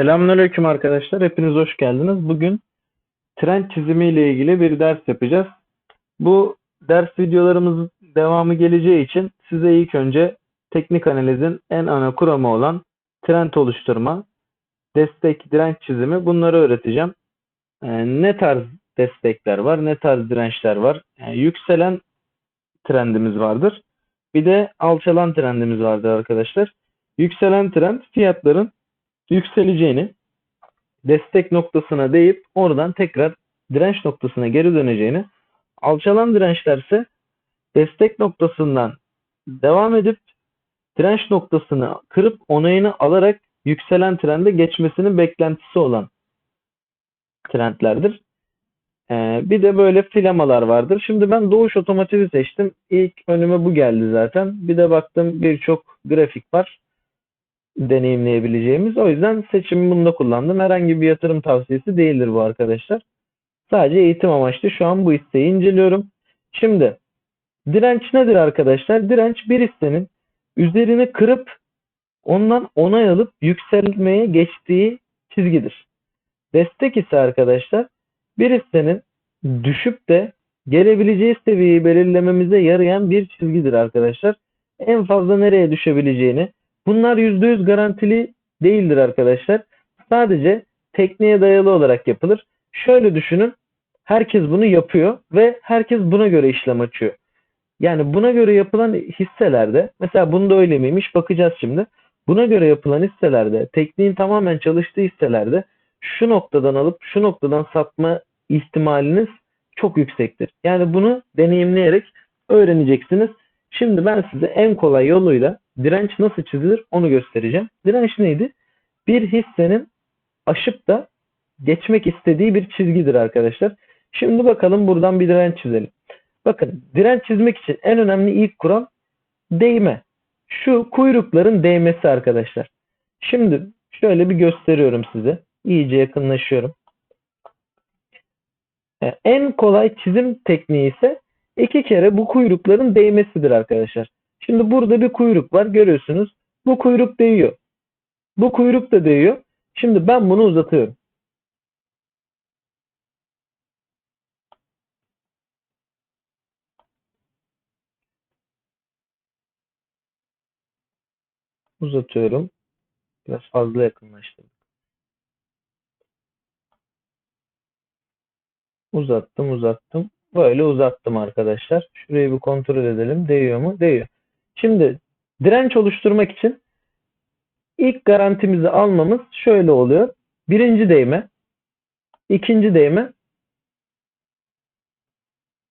Selamünaleyküm arkadaşlar. Hepiniz hoş geldiniz. Bugün trend çizimi ile ilgili bir ders yapacağız. Bu ders videolarımızın devamı geleceği için size ilk önce teknik analizin en ana kuramı olan trend oluşturma, destek, direnç çizimi bunları öğreteceğim. Ee, ne tarz destekler var, ne tarz dirençler var. Yani yükselen trendimiz vardır. Bir de alçalan trendimiz vardır arkadaşlar. Yükselen trend fiyatların yükseleceğini, destek noktasına değip oradan tekrar direnç noktasına geri döneceğini, alçalan dirençlerse destek noktasından devam edip direnç noktasını kırıp onayını alarak yükselen trende geçmesinin beklentisi olan trendlerdir. Ee, bir de böyle filamalar vardır. Şimdi ben Doğuş Otomotiv'i seçtim. İlk önüme bu geldi zaten. Bir de baktım birçok grafik var deneyimleyebileceğimiz. O yüzden seçimi bunda kullandım. Herhangi bir yatırım tavsiyesi değildir bu arkadaşlar. Sadece eğitim amaçlı şu an bu hisseyi inceliyorum. Şimdi direnç nedir arkadaşlar? Direnç bir hissenin üzerini kırıp ondan onay alıp yükselmeye geçtiği çizgidir. Destek ise arkadaşlar bir hissenin düşüp de gelebileceği seviyeyi belirlememize yarayan bir çizgidir arkadaşlar. En fazla nereye düşebileceğini bunlar %100 garantili değildir arkadaşlar. Sadece tekniğe dayalı olarak yapılır. Şöyle düşünün. Herkes bunu yapıyor ve herkes buna göre işlem açıyor. Yani buna göre yapılan hisselerde mesela bunda öyle miymiş bakacağız şimdi. Buna göre yapılan hisselerde tekniğin tamamen çalıştığı hisselerde şu noktadan alıp şu noktadan satma ihtimaliniz çok yüksektir. Yani bunu deneyimleyerek öğreneceksiniz. Şimdi ben size en kolay yoluyla direnç nasıl çizilir onu göstereceğim. Direnç neydi? Bir hissenin aşıp da geçmek istediği bir çizgidir arkadaşlar. Şimdi bakalım buradan bir direnç çizelim. Bakın direnç çizmek için en önemli ilk kural değme. Şu kuyrukların değmesi arkadaşlar. Şimdi şöyle bir gösteriyorum size. İyice yakınlaşıyorum. E, en kolay çizim tekniği ise iki kere bu kuyrukların değmesidir arkadaşlar. Şimdi burada bir kuyruk var görüyorsunuz. Bu kuyruk değiyor. Bu kuyruk da değiyor. Şimdi ben bunu uzatıyorum. Uzatıyorum. Biraz fazla yakınlaştım. Uzattım uzattım. Böyle uzattım arkadaşlar. Şurayı bir kontrol edelim. Değiyor mu? Değiyor. Şimdi direnç oluşturmak için ilk garantimizi almamız şöyle oluyor. Birinci değme, ikinci değme,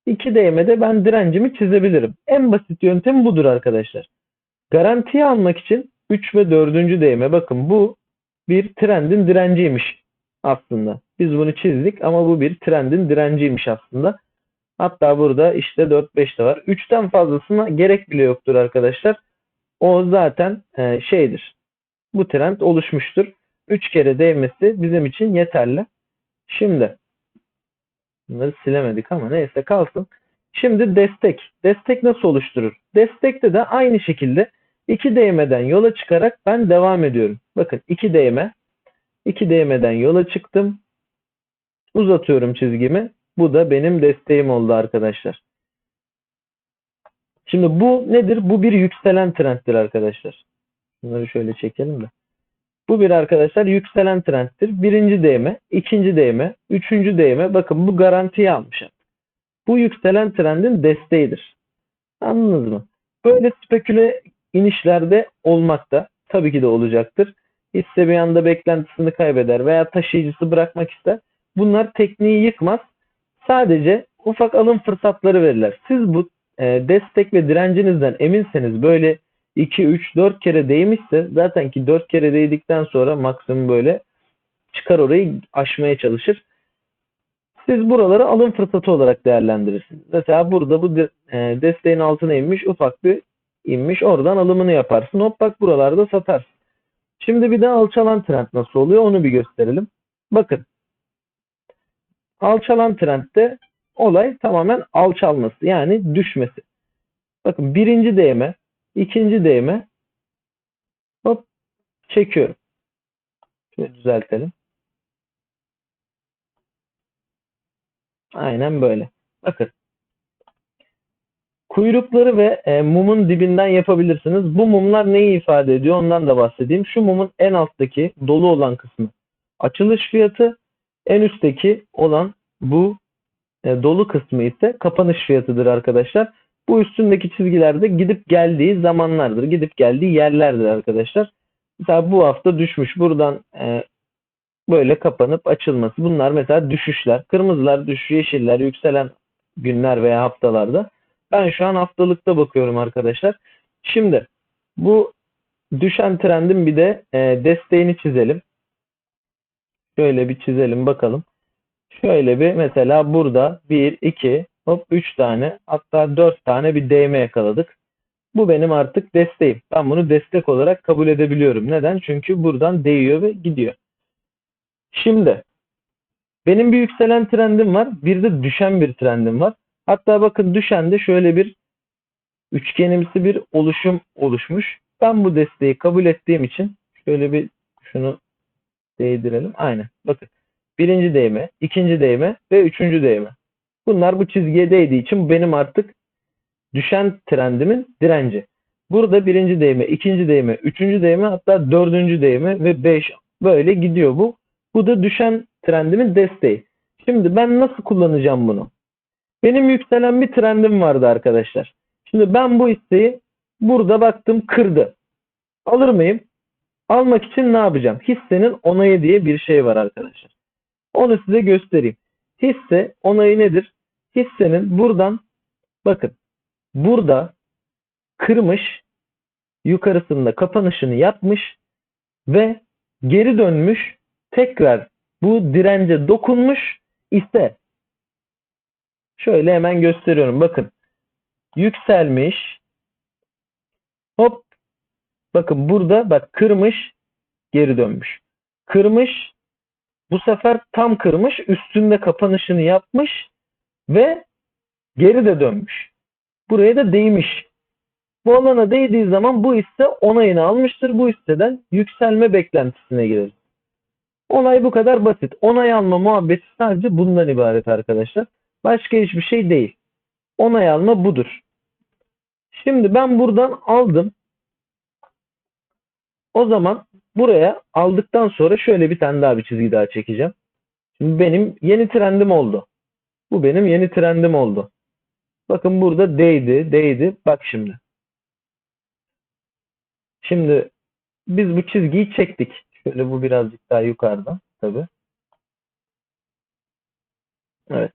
iki değmede ben direncimi çizebilirim. En basit yöntem budur arkadaşlar. Garantiyi almak için 3 ve 4. değme bakın bu bir trendin direnciymiş aslında. Biz bunu çizdik ama bu bir trendin direnciymiş aslında. Hatta burada işte 4-5 de var. 3'ten fazlasına gerek bile yoktur arkadaşlar. O zaten e, şeydir. Bu trend oluşmuştur. 3 kere değmesi bizim için yeterli. Şimdi bunları silemedik ama neyse kalsın. Şimdi destek. Destek nasıl oluşturur? Destekte de aynı şekilde iki değmeden yola çıkarak ben devam ediyorum. Bakın iki değme. iki değmeden yola çıktım. Uzatıyorum çizgimi. Bu da benim desteğim oldu arkadaşlar. Şimdi bu nedir? Bu bir yükselen trenddir arkadaşlar. Bunları şöyle çekelim de. Bu bir arkadaşlar yükselen trendtir. Birinci değme, ikinci değme, üçüncü değme. Bakın bu garantiyi almışım. Bu yükselen trendin desteğidir. Anladınız mı? Böyle speküle inişlerde olmakta. Tabii ki de olacaktır. Hisse bir anda beklentisini kaybeder veya taşıyıcısı bırakmak ister. Bunlar tekniği yıkmaz. Sadece ufak alım fırsatları verirler. Siz bu e, destek ve direncinizden eminseniz böyle 2, 3, 4 kere değmişse zaten ki 4 kere değdikten sonra maksimum böyle çıkar orayı aşmaya çalışır. Siz buraları alım fırsatı olarak değerlendirirsiniz. Mesela burada bu e, desteğin altına inmiş ufak bir inmiş oradan alımını yaparsın. Hop bak buralarda satarsın. Şimdi bir de alçalan trend nasıl oluyor onu bir gösterelim. Bakın alçalan trendde olay tamamen alçalması yani düşmesi. Bakın birinci değme, ikinci değme hop çekiyorum. Şöyle düzeltelim. Aynen böyle. Bakın. Kuyrukları ve e, mumun dibinden yapabilirsiniz. Bu mumlar neyi ifade ediyor ondan da bahsedeyim. Şu mumun en alttaki dolu olan kısmı açılış fiyatı, en üstteki olan bu e, dolu kısmı ise kapanış fiyatıdır arkadaşlar. Bu üstündeki çizgilerde gidip geldiği zamanlardır. Gidip geldiği yerlerdir arkadaşlar. Mesela bu hafta düşmüş. Buradan e, böyle kapanıp açılması. Bunlar mesela düşüşler. Kırmızılar düşüş, yeşiller yükselen günler veya haftalarda. Ben şu an haftalıkta bakıyorum arkadaşlar. Şimdi bu düşen trendin bir de e, desteğini çizelim. Şöyle bir çizelim bakalım. Şöyle bir mesela burada 1, 2, hop 3 tane hatta 4 tane bir DM yakaladık. Bu benim artık desteğim. Ben bunu destek olarak kabul edebiliyorum. Neden? Çünkü buradan değiyor ve gidiyor. Şimdi benim bir yükselen trendim var. Bir de düşen bir trendim var. Hatta bakın düşende şöyle bir üçgenimsi bir oluşum oluşmuş. Ben bu desteği kabul ettiğim için şöyle bir şunu değdirelim. Aynen. Bakın. Birinci değme, ikinci değme ve üçüncü değme. Bunlar bu çizgiye değdiği için benim artık düşen trendimin direnci. Burada birinci değme, ikinci değme, üçüncü değme hatta dördüncü değme ve beş böyle gidiyor bu. Bu da düşen trendimin desteği. Şimdi ben nasıl kullanacağım bunu? Benim yükselen bir trendim vardı arkadaşlar. Şimdi ben bu hisseyi burada baktım kırdı. Alır mıyım? Almak için ne yapacağım? Hissenin onayı diye bir şey var arkadaşlar. Onu size göstereyim. Hisse onayı nedir? Hissenin buradan bakın burada kırmış yukarısında kapanışını yapmış ve geri dönmüş tekrar bu dirence dokunmuş ise şöyle hemen gösteriyorum. Bakın yükselmiş hop bakın burada bak kırmış geri dönmüş. Kırmış bu sefer tam kırmış üstünde kapanışını yapmış ve geri de dönmüş. Buraya da değmiş. Bu alana değdiği zaman bu hisse onayını almıştır. Bu hisseden yükselme beklentisine gireriz. Olay bu kadar basit. Onay alma muhabbeti sadece bundan ibaret arkadaşlar. Başka hiçbir şey değil. Onay alma budur. Şimdi ben buradan aldım. O zaman buraya aldıktan sonra şöyle bir tane daha bir çizgi daha çekeceğim. Şimdi benim yeni trendim oldu. Bu benim yeni trendim oldu. Bakın burada değdi, değdi. Bak şimdi. Şimdi biz bu çizgiyi çektik. Şöyle bu birazcık daha yukarıda tabi. Evet.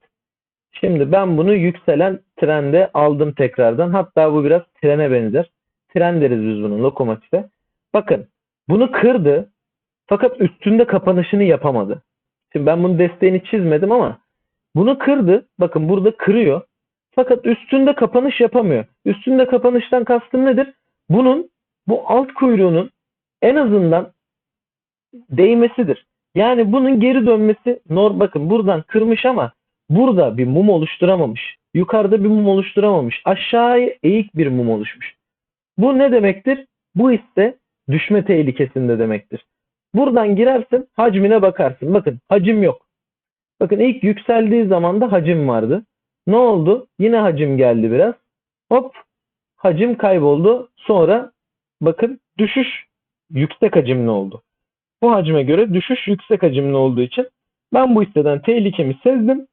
Şimdi ben bunu yükselen trende aldım tekrardan. Hatta bu biraz trene benzer. Tren deriz biz bunu lokomotife. Bakın bunu kırdı. Fakat üstünde kapanışını yapamadı. Şimdi ben bunun desteğini çizmedim ama bunu kırdı. Bakın burada kırıyor. Fakat üstünde kapanış yapamıyor. Üstünde kapanıştan kastım nedir? Bunun bu alt kuyruğunun en azından değmesidir. Yani bunun geri dönmesi nor bakın buradan kırmış ama burada bir mum oluşturamamış. Yukarıda bir mum oluşturamamış. Aşağıya eğik bir mum oluşmuş. Bu ne demektir? Bu ise düşme tehlikesinde demektir. Buradan girersin hacmine bakarsın. Bakın hacim yok. Bakın ilk yükseldiği zaman da hacim vardı. Ne oldu? Yine hacim geldi biraz. Hop hacim kayboldu. Sonra bakın düşüş yüksek hacimli oldu. Bu hacme göre düşüş yüksek hacimli olduğu için ben bu hisseden tehlikemi sezdim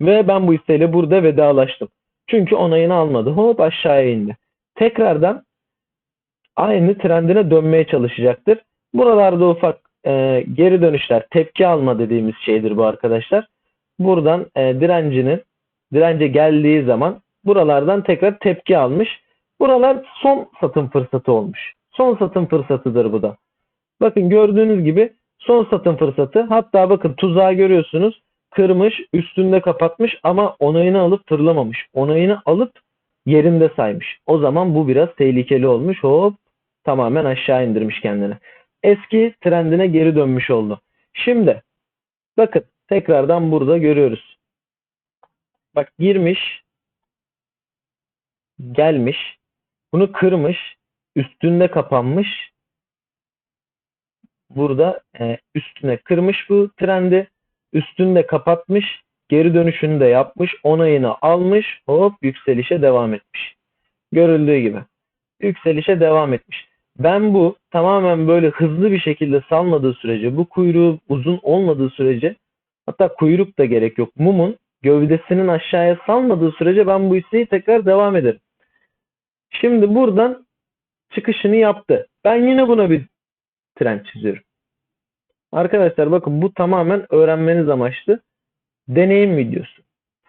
ve ben bu hisseyle burada vedalaştım. Çünkü onayını almadı. Hop aşağıya indi. Tekrardan aynı trendine dönmeye çalışacaktır. Buralarda ufak e, geri dönüşler, tepki alma dediğimiz şeydir bu arkadaşlar. Buradan e, direncinin dirence geldiği zaman buralardan tekrar tepki almış. Buralar son satım fırsatı olmuş. Son satım fırsatıdır bu da. Bakın gördüğünüz gibi son satım fırsatı. Hatta bakın tuzağı görüyorsunuz. Kırmış, üstünde kapatmış ama onayını alıp fırlamamış. Onayını alıp yerinde saymış. O zaman bu biraz tehlikeli olmuş. Hop tamamen aşağı indirmiş kendini. Eski trendine geri dönmüş oldu. Şimdi bakın tekrardan burada görüyoruz. Bak girmiş gelmiş bunu kırmış üstünde kapanmış burada e, üstüne kırmış bu trendi. Üstünde kapatmış. Geri dönüşünü de yapmış. Onayını almış. Hop yükselişe devam etmiş. Görüldüğü gibi. Yükselişe devam etmiş. Ben bu tamamen böyle hızlı bir şekilde salmadığı sürece, bu kuyruğu uzun olmadığı sürece, hatta kuyruk da gerek yok. Mumun gövdesinin aşağıya salmadığı sürece ben bu hisseyi tekrar devam ederim. Şimdi buradan çıkışını yaptı. Ben yine buna bir trend çiziyorum. Arkadaşlar bakın bu tamamen öğrenmeniz amaçlı deneyim videosu.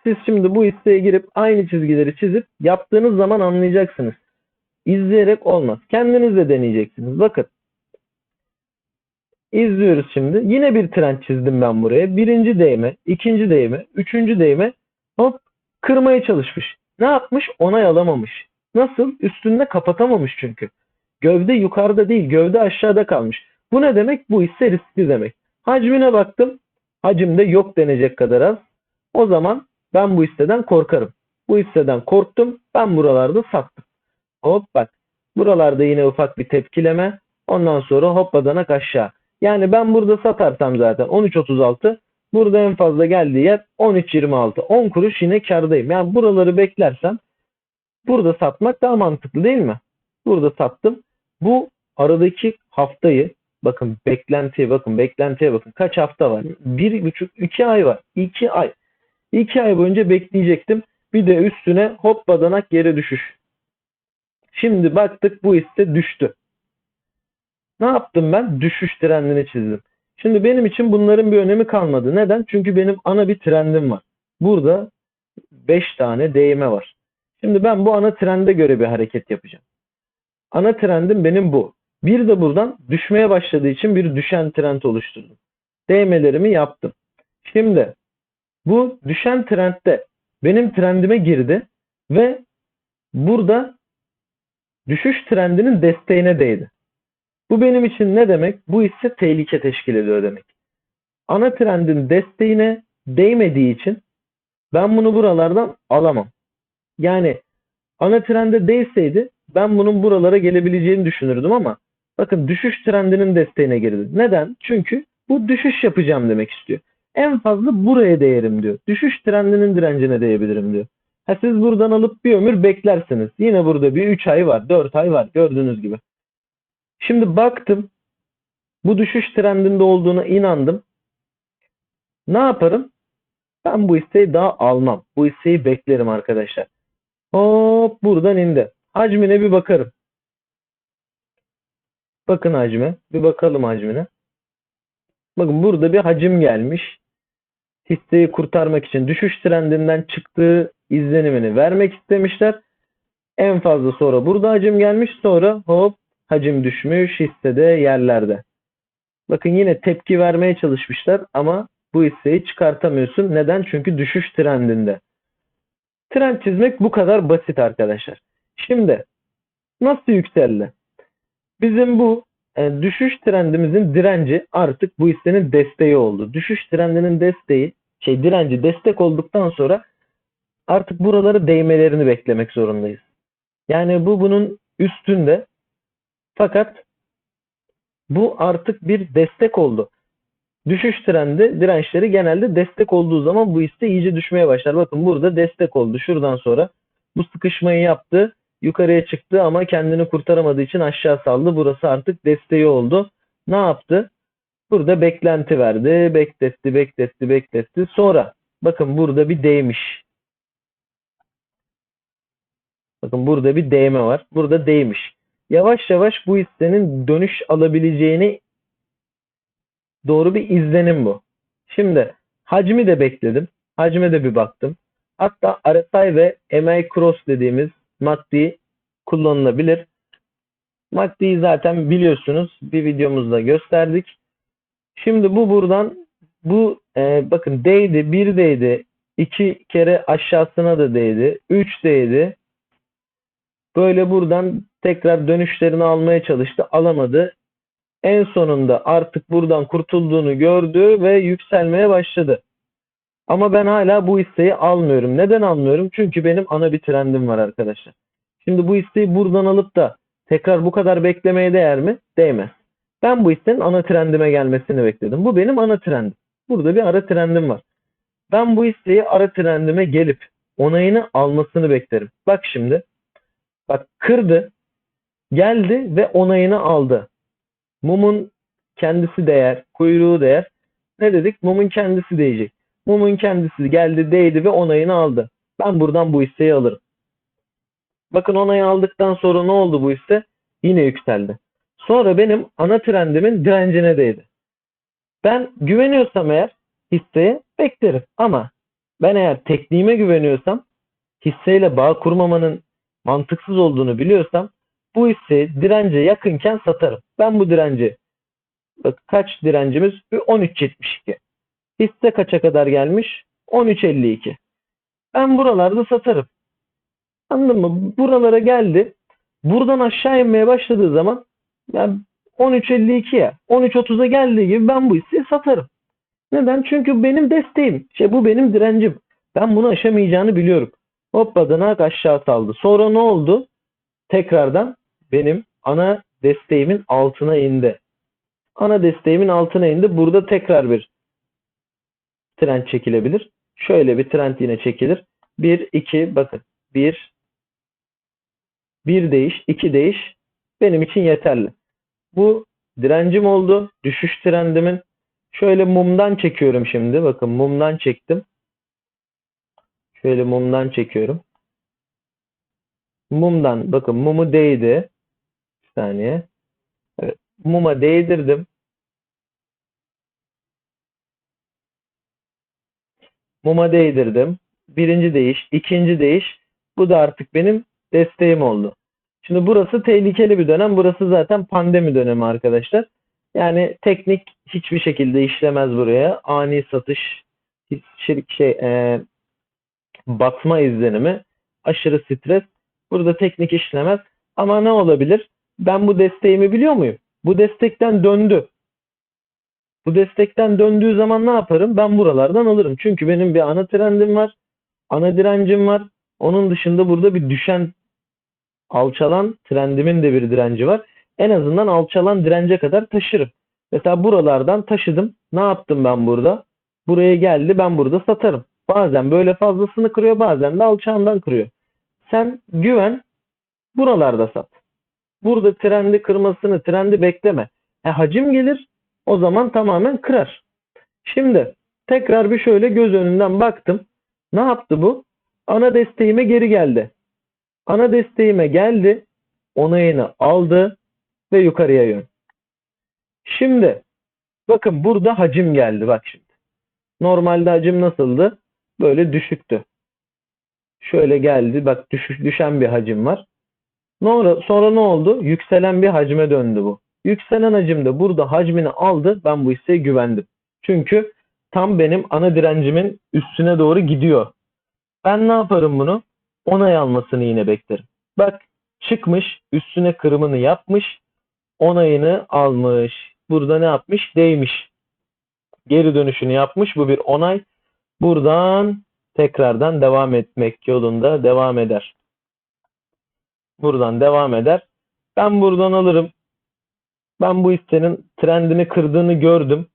Siz şimdi bu hisseye girip aynı çizgileri çizip yaptığınız zaman anlayacaksınız. İzleyerek olmaz. Kendiniz de deneyeceksiniz. Bakın. İzliyoruz şimdi. Yine bir trend çizdim ben buraya. Birinci değme, ikinci değme, üçüncü değme. Hop kırmaya çalışmış. Ne yapmış? Onay alamamış. Nasıl? Üstünde kapatamamış çünkü. Gövde yukarıda değil, gövde aşağıda kalmış. Bu ne demek? Bu hisse riskli demek. Hacmine baktım. Hacimde yok denecek kadar az. O zaman ben bu hisseden korkarım. Bu hisseden korktum. Ben buralarda sattım. Hop bak. Buralarda yine ufak bir tepkileme. Ondan sonra hopladanak aşağı. Yani ben burada satarsam zaten 13.36 burada en fazla geldiği yer 13.26. 10 kuruş yine kardayım. Yani buraları beklersem burada satmak daha mantıklı değil mi? Burada sattım. Bu aradaki haftayı bakın beklentiye bakın beklentiye bakın. Kaç hafta var? Bir buçuk iki ay var. İki ay. İki ay boyunca bekleyecektim. Bir de üstüne hop badanak yere düşüş. Şimdi baktık bu hisse düştü. Ne yaptım ben? Düşüş trendini çizdim. Şimdi benim için bunların bir önemi kalmadı. Neden? Çünkü benim ana bir trendim var. Burada 5 tane değme var. Şimdi ben bu ana trende göre bir hareket yapacağım. Ana trendim benim bu. Bir de buradan düşmeye başladığı için bir düşen trend oluşturdum. Değmelerimi yaptım. Şimdi bu düşen trendde benim trendime girdi ve burada düşüş trendinin desteğine değdi. Bu benim için ne demek? Bu ise tehlike teşkil ediyor demek. Ana trendin desteğine değmediği için ben bunu buralardan alamam. Yani ana trende değseydi ben bunun buralara gelebileceğini düşünürdüm ama bakın düşüş trendinin desteğine girdi. Neden? Çünkü bu düşüş yapacağım demek istiyor. En fazla buraya değerim diyor. Düşüş trendinin direncine değebilirim diyor. Ha siz buradan alıp bir ömür beklersiniz. Yine burada bir 3 ay var, 4 ay var gördüğünüz gibi. Şimdi baktım. Bu düşüş trendinde olduğuna inandım. Ne yaparım? Ben bu hisseyi daha almam. Bu hisseyi beklerim arkadaşlar. Hop buradan indi. Hacmine bir bakarım. Bakın hacme. Bir bakalım hacmine. Bakın burada bir hacim gelmiş. Hisseyi kurtarmak için düşüş trendinden çıktığı izlenimini vermek istemişler. En fazla sonra burada hacim gelmiş. Sonra hop hacim düşmüş. Hissede yerlerde. Bakın yine tepki vermeye çalışmışlar ama bu hisseyi çıkartamıyorsun. Neden? Çünkü düşüş trendinde. Trend çizmek bu kadar basit arkadaşlar. Şimdi nasıl yükseldi? Bizim bu e, düşüş trendimizin direnci artık bu hissenin desteği oldu. Düşüş trendinin desteği, şey direnci destek olduktan sonra artık buraları değmelerini beklemek zorundayız. Yani bu bunun üstünde fakat bu artık bir destek oldu. Düşüş trendi dirençleri genelde destek olduğu zaman bu hisse iyice düşmeye başlar. Bakın burada destek oldu. Şuradan sonra bu sıkışmayı yaptı. Yukarıya çıktı ama kendini kurtaramadığı için aşağı saldı. Burası artık desteği oldu. Ne yaptı? Burada beklenti verdi. Bekletti, bekletti, bekletti. Sonra bakın burada bir değmiş. Bakın burada bir değme var. Burada değmiş. Yavaş yavaş bu hissenin dönüş alabileceğini doğru bir izlenim bu. Şimdi hacmi de bekledim. Hacme de bir baktım. Hatta RSI ve MA Cross dediğimiz maddi kullanılabilir. Maddiyi zaten biliyorsunuz. Bir videomuzda gösterdik. Şimdi bu buradan bu e, bakın değdi, bir değdi, iki kere aşağısına da değdi, üç değdi. Böyle buradan tekrar dönüşlerini almaya çalıştı, alamadı. En sonunda artık buradan kurtulduğunu gördü ve yükselmeye başladı. Ama ben hala bu hisseyi almıyorum. Neden almıyorum? Çünkü benim ana bir trendim var arkadaşlar. Şimdi bu hisseyi buradan alıp da tekrar bu kadar beklemeye değer mi? Değmez. Ben bu hissenin ana trendime gelmesini bekledim. Bu benim ana trendim. Burada bir ara trendim var. Ben bu hisseyi ara trendime gelip onayını almasını beklerim. Bak şimdi. Bak kırdı. Geldi ve onayını aldı. Mumun kendisi değer, kuyruğu değer. Ne dedik? Mumun kendisi değecek. Mumun kendisi geldi, değdi ve onayını aldı. Ben buradan bu hisseyi alırım. Bakın onayı aldıktan sonra ne oldu bu hisse? Yine yükseldi. Sonra benim ana trendimin direncine değdi. Ben güveniyorsam eğer hisseye beklerim. Ama ben eğer tekniğime güveniyorsam hisseyle bağ kurmamanın mantıksız olduğunu biliyorsam bu hisseyi dirence yakınken satarım. Ben bu direnci bak kaç direncimiz? 13.72. Hisse kaça kadar gelmiş? 13.52. Ben buralarda satarım. Anladın mı? Buralara geldi. Buradan aşağı inmeye başladığı zaman yani 13.52'ye 13.30'a geldiği gibi ben bu hisseyi satarım. Neden? Çünkü benim desteğim. Şey, bu benim direncim. Ben bunu aşamayacağını biliyorum. Hop badanak aşağı saldı. Sonra ne oldu? Tekrardan benim ana desteğimin altına indi. Ana desteğimin altına indi. Burada tekrar bir trend çekilebilir. Şöyle bir trend yine çekilir. 1, 2 bakın. 1, 1 değiş, 2 değiş benim için yeterli. Bu direncim oldu. Düşüş trendimin. Şöyle mumdan çekiyorum şimdi. Bakın mumdan çektim. Şöyle mumdan çekiyorum. Mumdan bakın mumu değdi. Bir saniye. Evet. Muma değdirdim. Muma değdirdim. Birinci değiş, ikinci değiş. Bu da artık benim desteğim oldu. Şimdi burası tehlikeli bir dönem. Burası zaten pandemi dönemi arkadaşlar. Yani teknik hiçbir şekilde işlemez buraya. Ani satış, şey, şey e, batma izlenimi, aşırı stres. Burada teknik işlemez. Ama ne olabilir? Ben bu desteğimi biliyor muyum? Bu destekten döndü. Bu destekten döndüğü zaman ne yaparım? Ben buralardan alırım. Çünkü benim bir ana trendim var. Ana direncim var. Onun dışında burada bir düşen alçalan trendimin de bir direnci var. En azından alçalan dirence kadar taşırım. Mesela buralardan taşıdım. Ne yaptım ben burada? Buraya geldi ben burada satarım. Bazen böyle fazlasını kırıyor bazen de alçağından kırıyor. Sen güven buralarda sat. Burada trendi kırmasını, trendi bekleme. E, hacim gelir o zaman tamamen kırar. Şimdi tekrar bir şöyle göz önünden baktım. Ne yaptı bu? Ana desteğime geri geldi. Ana desteğime geldi. Onayını aldı ve yukarıya yön. Şimdi bakın burada hacim geldi bak şimdi. Normalde hacim nasıldı? Böyle düşüktü. Şöyle geldi. Bak düş, düşen bir hacim var. Sonra, sonra ne oldu? Yükselen bir hacme döndü bu. Yükselen hacim de burada hacmini aldı. Ben bu hisseye güvendim. Çünkü tam benim ana direncimin üstüne doğru gidiyor. Ben ne yaparım bunu? Onay almasını yine beklerim. Bak çıkmış, üstüne kırımını yapmış, onayını almış. Burada ne yapmış? Değmiş. Geri dönüşünü yapmış. Bu bir onay. Buradan tekrardan devam etmek yolunda devam eder. Buradan devam eder. Ben buradan alırım. Ben bu hissenin trendini kırdığını gördüm.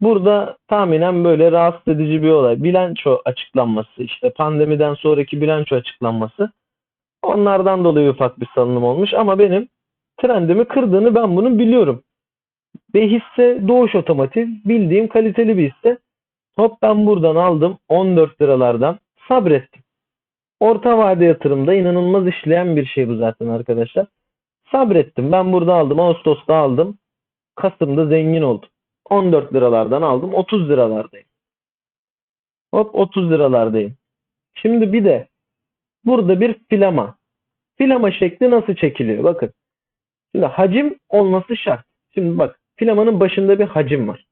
Burada tahminen böyle rahatsız edici bir olay. Bilanço açıklanması, işte pandemiden sonraki bilanço açıklanması. Onlardan dolayı ufak bir salınım olmuş ama benim trendimi kırdığını ben bunu biliyorum. Ve hisse Doğuş Otomotiv bildiğim kaliteli bir hisse. Hop ben buradan aldım 14 liralardan sabrettim. Orta vade yatırımda inanılmaz işleyen bir şey bu zaten arkadaşlar. Sabrettim. Ben burada aldım. Ağustos'ta aldım. Kasım'da zengin oldum. 14 liralardan aldım. 30 liralardayım. Hop 30 liralardayım. Şimdi bir de burada bir filama. Filama şekli nasıl çekiliyor? Bakın. Şimdi hacim olması şart. Şimdi bak filamanın başında bir hacim var.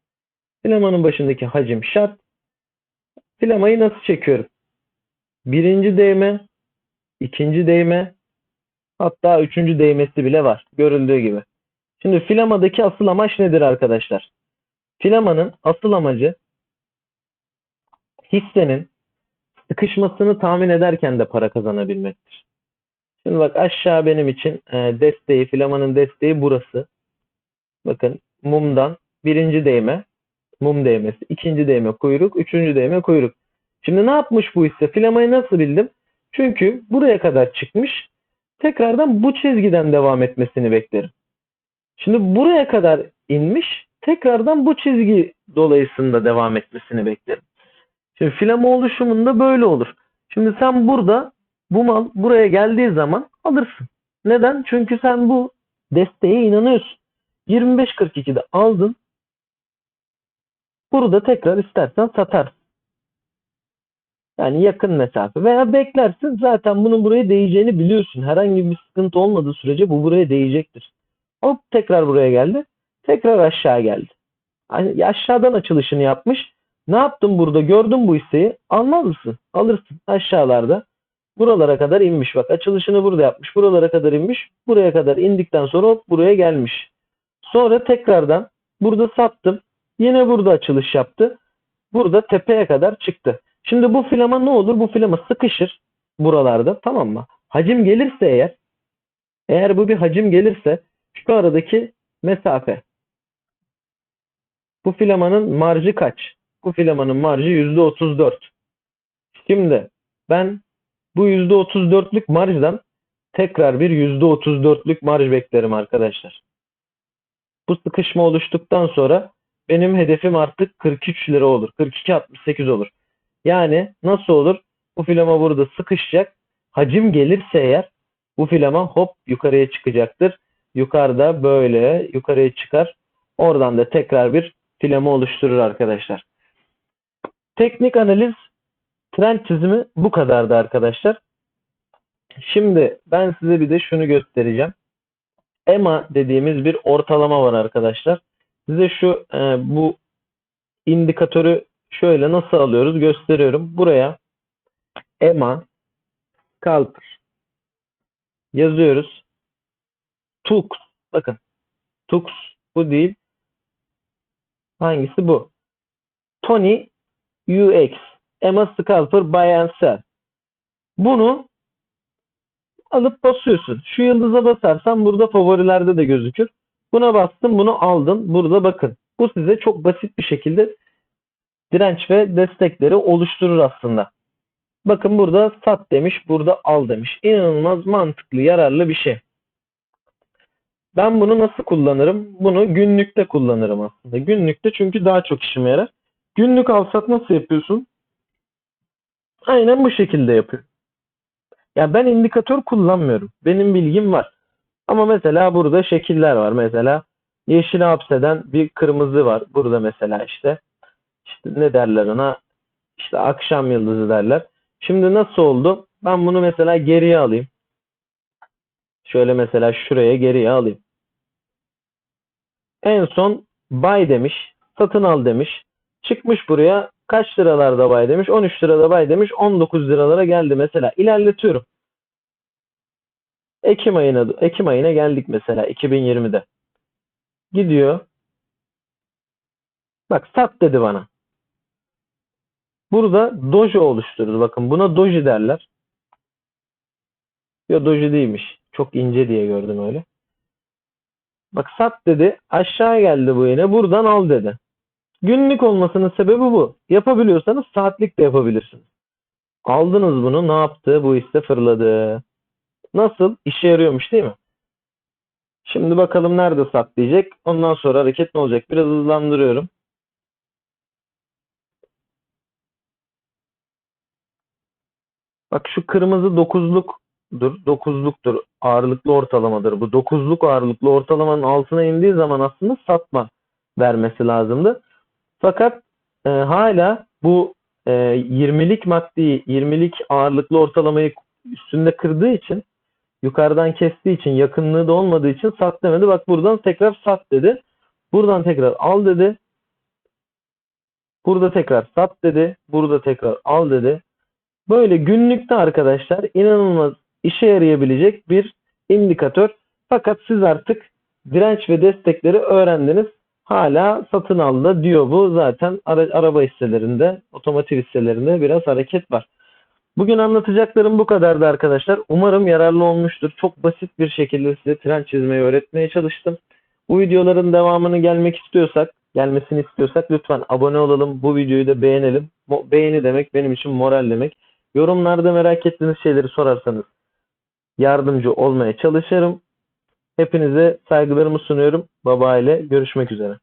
Filamanın başındaki hacim şart. Filamayı nasıl çekiyorum? Birinci değme, ikinci değme, hatta üçüncü değmesi bile var. Görüldüğü gibi. Şimdi filamadaki asıl amaç nedir arkadaşlar? Filamanın asıl amacı hissenin sıkışmasını tahmin ederken de para kazanabilmektir. Şimdi bak aşağı benim için e, desteği, filamanın desteği burası. Bakın mumdan birinci değme, mum değmesi, ikinci değme kuyruk, üçüncü değme kuyruk. Şimdi ne yapmış bu hisse? Filamayı nasıl bildim? Çünkü buraya kadar çıkmış. Tekrardan bu çizgiden devam etmesini beklerim. Şimdi buraya kadar inmiş. Tekrardan bu çizgi dolayısında devam etmesini beklerim. Şimdi filama oluşumunda böyle olur. Şimdi sen burada bu mal buraya geldiği zaman alırsın. Neden? Çünkü sen bu desteğe inanıyorsun. 25.42'de aldın. Burada tekrar istersen satarsın. Yani yakın mesafe veya beklersin zaten bunun buraya değeceğini biliyorsun. Herhangi bir sıkıntı olmadığı sürece bu buraya değecektir. Hop tekrar buraya geldi. Tekrar aşağı geldi. Yani aşağıdan açılışını yapmış. Ne yaptın burada? Gördün bu hisseyi. Almaz mısın? Alırsın. Aşağılarda. Buralara kadar inmiş. Bak açılışını burada yapmış. Buralara kadar inmiş. Buraya kadar indikten sonra hop buraya gelmiş. Sonra tekrardan burada sattım. Yine burada açılış yaptı. Burada tepeye kadar çıktı. Şimdi bu filama ne olur? Bu filama sıkışır buralarda tamam mı? Hacim gelirse eğer eğer bu bir hacim gelirse şu aradaki mesafe bu filamanın marjı kaç? Bu filamanın marjı %34. Şimdi ben bu %34'lük marjdan tekrar bir %34'lük marj beklerim arkadaşlar. Bu sıkışma oluştuktan sonra benim hedefim artık 43 lira olur. 42.68 olur. Yani nasıl olur? Bu filama burada sıkışacak. Hacim gelirse eğer bu filama hop yukarıya çıkacaktır. Yukarıda böyle yukarıya çıkar. Oradan da tekrar bir filama oluşturur arkadaşlar. Teknik analiz trend çizimi bu kadardı arkadaşlar. Şimdi ben size bir de şunu göstereceğim. EMA dediğimiz bir ortalama var arkadaşlar. Size şu e, bu indikatörü şöyle nasıl alıyoruz gösteriyorum. Buraya EMA Scalper yazıyoruz. Tux bakın Tux bu değil. Hangisi bu? Tony UX EMA Scalper Buy and Sell. Bunu alıp basıyorsun. Şu yıldıza basarsan burada favorilerde de gözükür. Buna bastın bunu aldın. Burada bakın. Bu size çok basit bir şekilde direnç ve destekleri oluşturur aslında. Bakın burada sat demiş, burada al demiş. İnanılmaz mantıklı, yararlı bir şey. Ben bunu nasıl kullanırım? Bunu günlükte kullanırım aslında. Günlükte çünkü daha çok işime yarar. Günlük alsat nasıl yapıyorsun? Aynen bu şekilde yapıyor. Ya ben indikatör kullanmıyorum. Benim bilgim var. Ama mesela burada şekiller var. Mesela yeşil hapseden bir kırmızı var. Burada mesela işte işte ne derler ona? İşte akşam yıldızı derler. Şimdi nasıl oldu? Ben bunu mesela geriye alayım. Şöyle mesela şuraya geriye alayım. En son buy demiş. Satın al demiş. Çıkmış buraya kaç liralarda buy demiş. 13 lirada buy demiş. 19 liralara geldi mesela. İlerletiyorum. Ekim ayına Ekim ayına geldik mesela 2020'de. Gidiyor. Bak sat dedi bana. Burada doji oluşturur. Bakın buna doji derler. Yo doji değilmiş. Çok ince diye gördüm öyle. Bak sat dedi. Aşağı geldi bu yine. Buradan al dedi. Günlük olmasının sebebi bu. Yapabiliyorsanız saatlik de yapabilirsiniz. Aldınız bunu. Ne yaptı? Bu hisse fırladı. Nasıl? İşe yarıyormuş değil mi? Şimdi bakalım nerede sat. Ondan sonra hareket ne olacak? Biraz hızlandırıyorum. Bak şu kırmızı dokuzluktur. Dokuzluktur. Ağırlıklı ortalamadır. Bu dokuzluk ağırlıklı ortalamanın altına indiği zaman aslında satma vermesi lazımdı. Fakat e, hala bu e, 20'lik maddeyi, 20'lik ağırlıklı ortalamayı üstünde kırdığı için yukarıdan kestiği için yakınlığı da olmadığı için sat demedi. Bak buradan tekrar sat dedi. Buradan tekrar al dedi. Burada tekrar sat dedi. Burada tekrar al dedi. Böyle günlükte arkadaşlar inanılmaz işe yarayabilecek bir indikatör. Fakat siz artık direnç ve destekleri öğrendiniz. Hala satın aldı diyor bu. Zaten ara, araba hisselerinde, otomotiv hisselerinde biraz hareket var. Bugün anlatacaklarım bu kadardı arkadaşlar. Umarım yararlı olmuştur. Çok basit bir şekilde size trend çizmeyi öğretmeye çalıştım. Bu videoların devamını gelmek istiyorsak, gelmesini istiyorsak lütfen abone olalım. Bu videoyu da beğenelim. Beğeni demek benim için moral demek. Yorumlarda merak ettiğiniz şeyleri sorarsanız yardımcı olmaya çalışırım. Hepinize saygılarımı sunuyorum. Baba ile görüşmek üzere.